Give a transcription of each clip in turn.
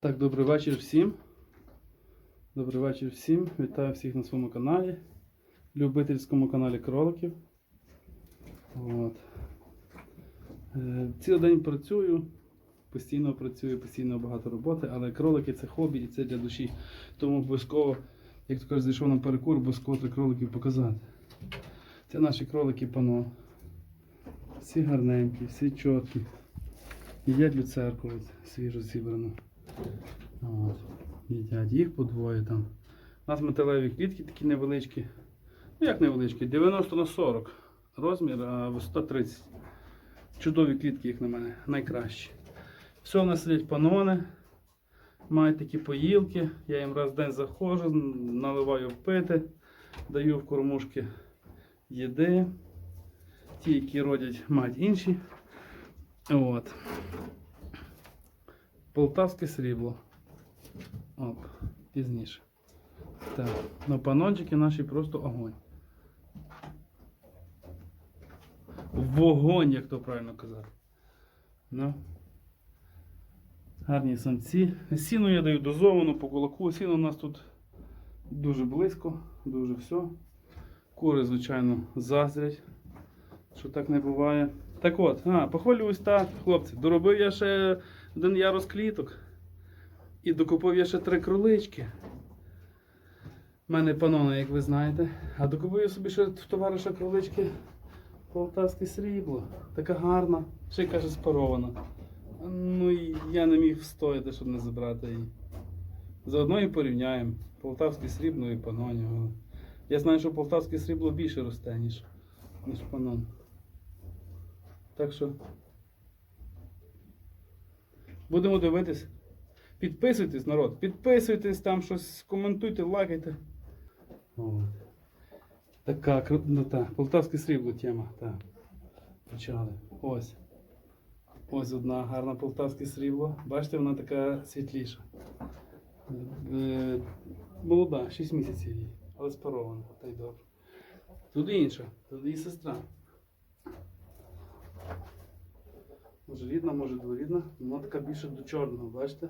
Так, добрий вечір всім. Добрий вечір всім. Вітаю всіх на своєму каналі. Любительському каналі кроликів. От. Е, Цілий день працюю, постійно працюю, постійно багато роботи, але кролики це хобі і це для душі. Тому обов'язково, як то кажуть, зайшов на перекур, обов'язково три кроликів показати. Це наші кролики пано. Всі гарненькі, всі чіткі. Люцерку от, свіжо зібрану. Їдять їх по двоє там. У нас металеві клітки такі невеличкі. Ну як невеличкі? 90 на 40 розмір, а висота 30. Чудові клітки, як на мене, найкращі. Все, в нас сидять панони, мають такі поїлки. Я їм раз в день заходжу, наливаю пити, даю в кормушки їди. Ті, які родять, мають інші. От. Полтавське срібло. Оп, пізніше. Так, ну панончики наші просто огонь. Вогонь, як то правильно казати. Ну. Гарні самці. Сіну я даю дозовано по кулаку. Сіно у нас тут дуже близько, дуже все. Кури, звичайно, заздрять, що так не буває. Так от, а, похвалюсь так, хлопці. Доробив я ще один ярус кліток. І докупив я ще три кролички. У мене панони, як ви знаєте. А докупив я собі ще в товариша кролички полтавське срібло. Така гарна, ще каже спарована. Ну і я не міг встояти, щоб не забрати її. Заодно і порівняємо полтавське срібло і панонів. Я знаю, що полтавське срібло більше росте, ніж, ніж панон. Так що будемо дивитись. Підписуйтесь, народ, підписуйтесь там щось, коментуйте, лайкайте. От. Така кру- ну, та, полтавське срібло тема. Так. Почали. Ось. Ось одна гарна полтавське срібло. Бачите, вона така світліша. Е, молода, 6 місяців їй, але спарована, та й добре. Тут інша, тут її сестра. Може рідна, може дворідна. Вона така більше до чорного, бачите?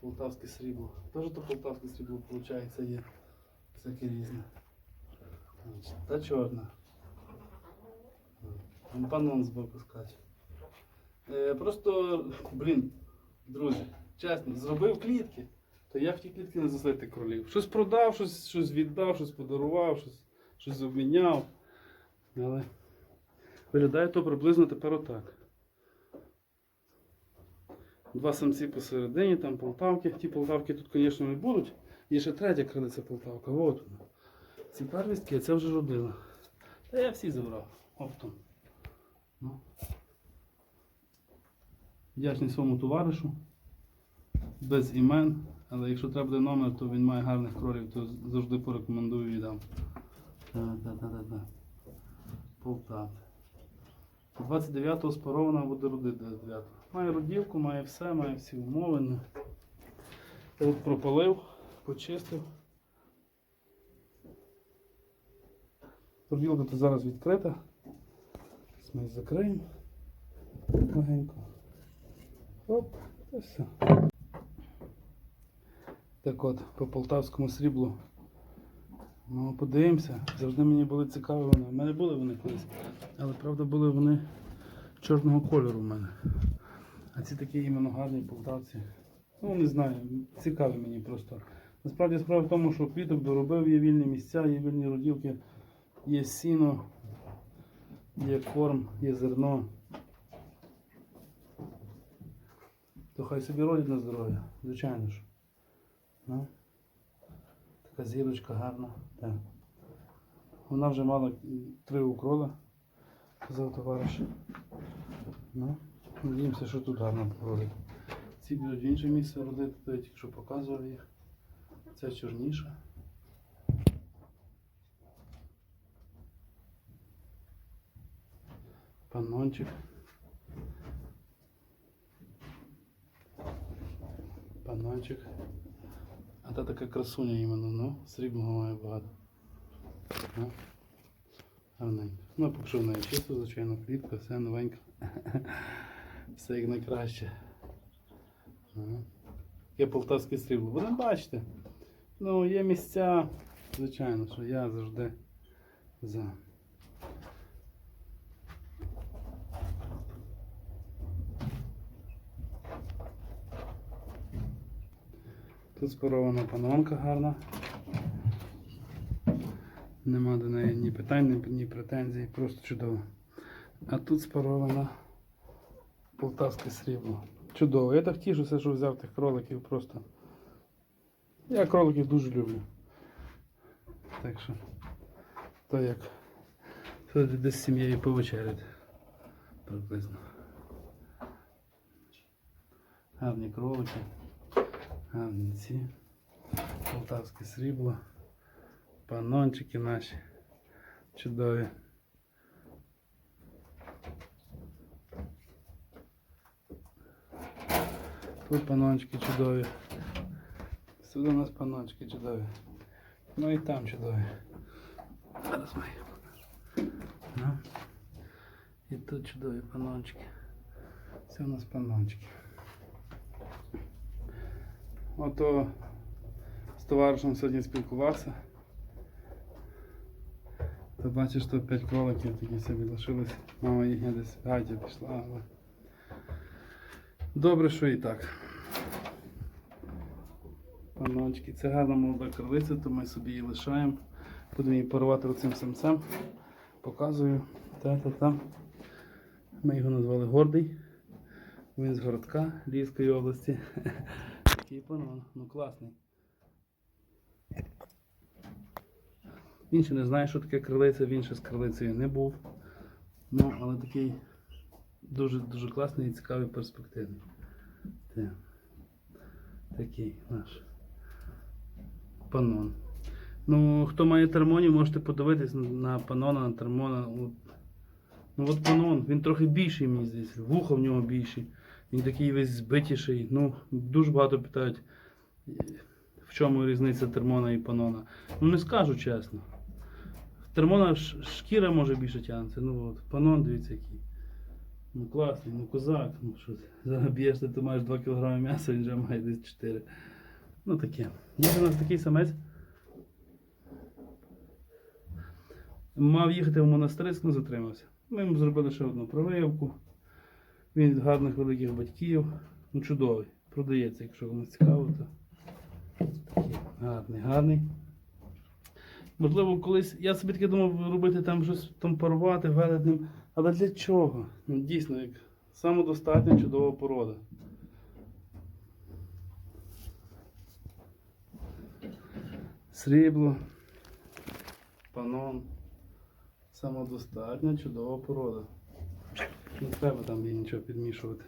Полтавське срібло. Теж то полтавське срібло, виходить, є. Всяке різне. Та чорна. Панон збоку скаче. Е, просто, блін, друзі, чесно, зробив клітки, то я в ті клітки не заслити кролів. Щось продав, щось, щось віддав, щось подарував, щось, щось обміняв. Але виглядає то приблизно тепер отак. Два самці посередині, там полтавки. Ті полтавки тут, звісно, не будуть. Є ще третя крилиця полтавка. От вона. Ці первістки, це вже родила. Та я всі забрав. Оптом. Ну. Вдячний своєму товаришу. Без імен. Але якщо треба буде номер, то він має гарних кролів, то завжди порекомендую і дам. Та-та-та-та-та. 29-го спарована буде родити 29-го. Має родівку, має все, має всі умови. От пропалив, почистив. Роділка то зараз відкрита. Ми закриємо. Легенько. Оп, і все. Так от, по полтавському сріблу. Ну, подивимося. Завжди мені були цікаві вони. У мене були вони колись. Але правда були вони чорного кольору в мене. А ці такі іменно гарні полтавці. Ну, не знаю, цікаві мені просто. Насправді справа в тому, що квіток доробив, є вільні місця, є вільні роділки, є сіно, є корм, є зерно. То хай собі родять на здоров'я, звичайно ж. Така зірочка гарна. Так. Вона вже мала три укрола, казав товариш. Ну, надіємося, що тут гарно породить. Ці будуть в інше місце родити, то я тільки що показував їх. Це чорніша. Панончик. Панончик. А та така красуня іменно, ну, срібного має багато. Ну, гарненько. Ну, поки що в неї чисто, звичайно, клітка, все новенько. Все як найкраще. Ага. Таке полтавське срібло. Будемо бачити. Ну, є місця, звичайно, що я завжди за. Тут спарована панонка гарна. Нема до неї ні питань, ні претензій, просто чудово. А тут спарована полтавське срібло. Чудово. Я так тішуся, що взяв тих кроликів просто. Я кроликів дуже люблю. Так що, то як сьогодні десь з сім'єю повечеряти. Приблизно. Гарні кролики, гарні ці. Полтавське срібло. Панончики наші. Чудові. Тут панончики чудові. Сюди у нас панончики чудові. Ну і там чудові. Зараз ми їх покажу. Ну. І тут чудові панончики. Це у нас панончики. Ото з товаришем сьогодні спілкувався. То бачиш, що 5 кроликів такі собі лишились. Мама їхня десь в пішла, але. Добре, що і так. Паночки, це гарна молода крилиця, то ми собі її лишаємо. Будемо її парувати оцим самцем. Показую. Та-та-та. Ми його назвали Гордий. Він з городка Львівської області. Такий панон. Ну класний. Він ще не знає, що таке крилиця, він ще з крилицею не був. Ну, але такий дуже дуже класний і цікавий перспективний. Те. Такий наш панон. Ну, хто має термонів, можете подивитись на, на панона, на термона. Ну от панон, він трохи більший, мені здається. Вухо в нього більші. Він такий весь збитіший. Ну, дуже багато питають, в чому різниця термона і панона. Ну не скажу чесно. Термона шкіра може більше тягнеться. Ну от, панон, дивіться який. Ну класний, ну козак, ну що ти. Ти маєш 2 кг м'яса, він вже має десь 4. Ну таке. Є у нас такий самець. Мав їхати в монастирськ, але затримався. Ми йому зробили ще одну прививку. Він від гарних великих батьків. Ну чудовий. Продається, якщо комусь цікаво, то такий гарний, гарний. Можливо, колись. Я собі таки думав робити там щось там порвати велетним. Але для чого? Ну, дійсно, як самодостатня чудова порода. Срібло, панон. Самодостатня чудова порода. Не треба там їй нічого підмішувати.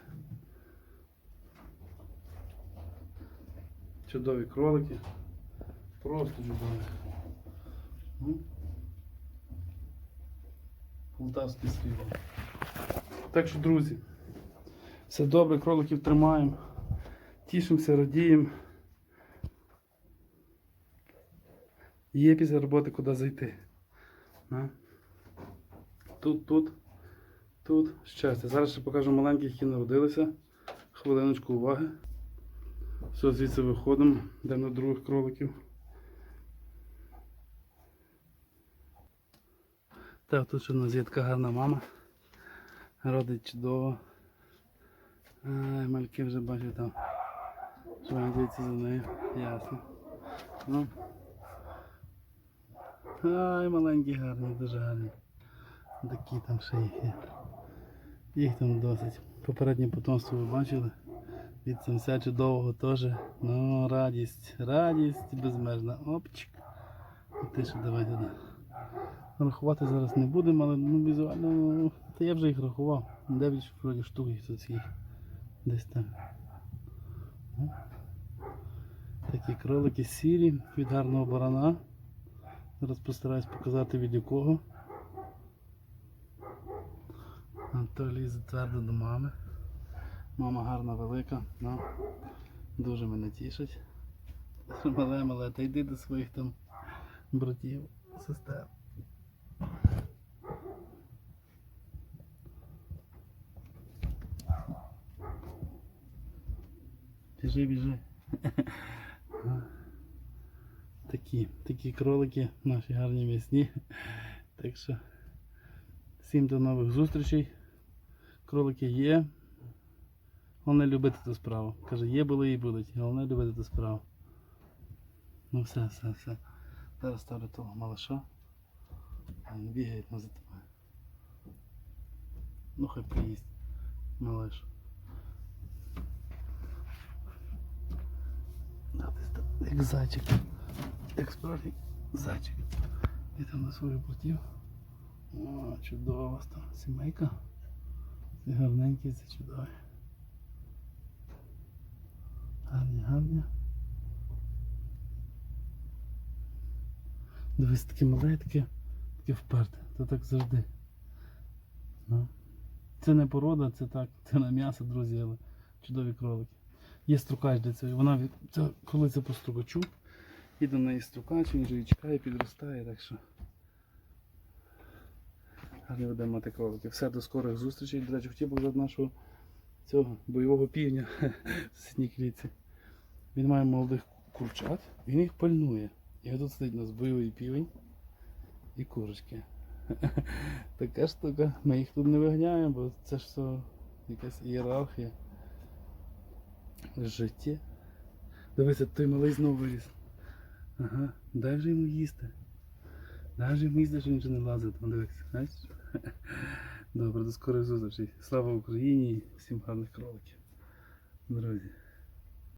Чудові кролики. Просто чудові. Ну. Полтавське срібло. Так що, друзі, все добре, кроликів тримаємо. Тішимося, радіємо. Є після роботи куди зайти. Тут, тут, тут щастя. Зараз ще покажу маленьких, які народилися. Хвилиночку уваги. Все, звідси виходимо, йдемо на других кроликів. Так, тут ще у нас є така гарна мама. Родить чудово. Ай, мальки вже бачу там. Дивіться за нею. Ясно. Ну. Ай, маленькі гарні, дуже гарні. Такі там ще їх є. Їх там досить. Попереднє потомство ви бачили. Від самця чудового теж. Ну, радість, радість безмежна. Опчик. Ти ще давай туди. Рахувати зараз не будемо, але ну, візуально, ну, та я вже їх рахував. 9 вроді штук їх тут їх. Десь там. Ну. Такі кролики сірі від гарного барана. Зараз постараюсь показати від якого. Анатолій затвердо до мами. Мама гарна велика, ну, дуже мене тішить. Мале, мале, та йди до своїх там братів, сестер. Біжи, біжи. Такі, такі кролики наші гарні м'ясні. Так що всім до нових зустрічей. Кролики є. Головне любити ту справу. Каже, є були і будуть. Головне любити ту справу. Ну все, все, все. Зараз ставлю того малыша. Він бігає там за тобою. Ну хай поїсть. Малыш. Як зайчик. Як справжній зайчик. І там на свою плотів. О, чудова там сімейка. Ці гарненькі, це чудові. Гарні, гарні. Дивись, таке мале, таке, таке вперте. То так завжди. Ну. Це не порода, це так, це на м'ясо, друзі, але чудові кролики. Є струкач для цього. Вона від... це, коли це по струкачу, і до неї струкач, він же і чекає, підростає, так що. Гарно будемо мати кролики. Все, до скорих зустрічей. До речі, хотів показати нашого цього бойового півня в сітній клітці. Він має молодих курчат, він їх пальнує. І тут сидить у нас бойовий півень і курочки. Така штука. Ми їх тут не виганяємо, бо це ж все якась ієрархія. Життя. Дивися, той малий знову виліз. Ага, дай вже йому їсти. Дай вже йому їсти, що він вже не лазить. Дивись, бачиш? Добре, до скорих зустрічей. Слава Україні всім гарних кроликів. Друзі.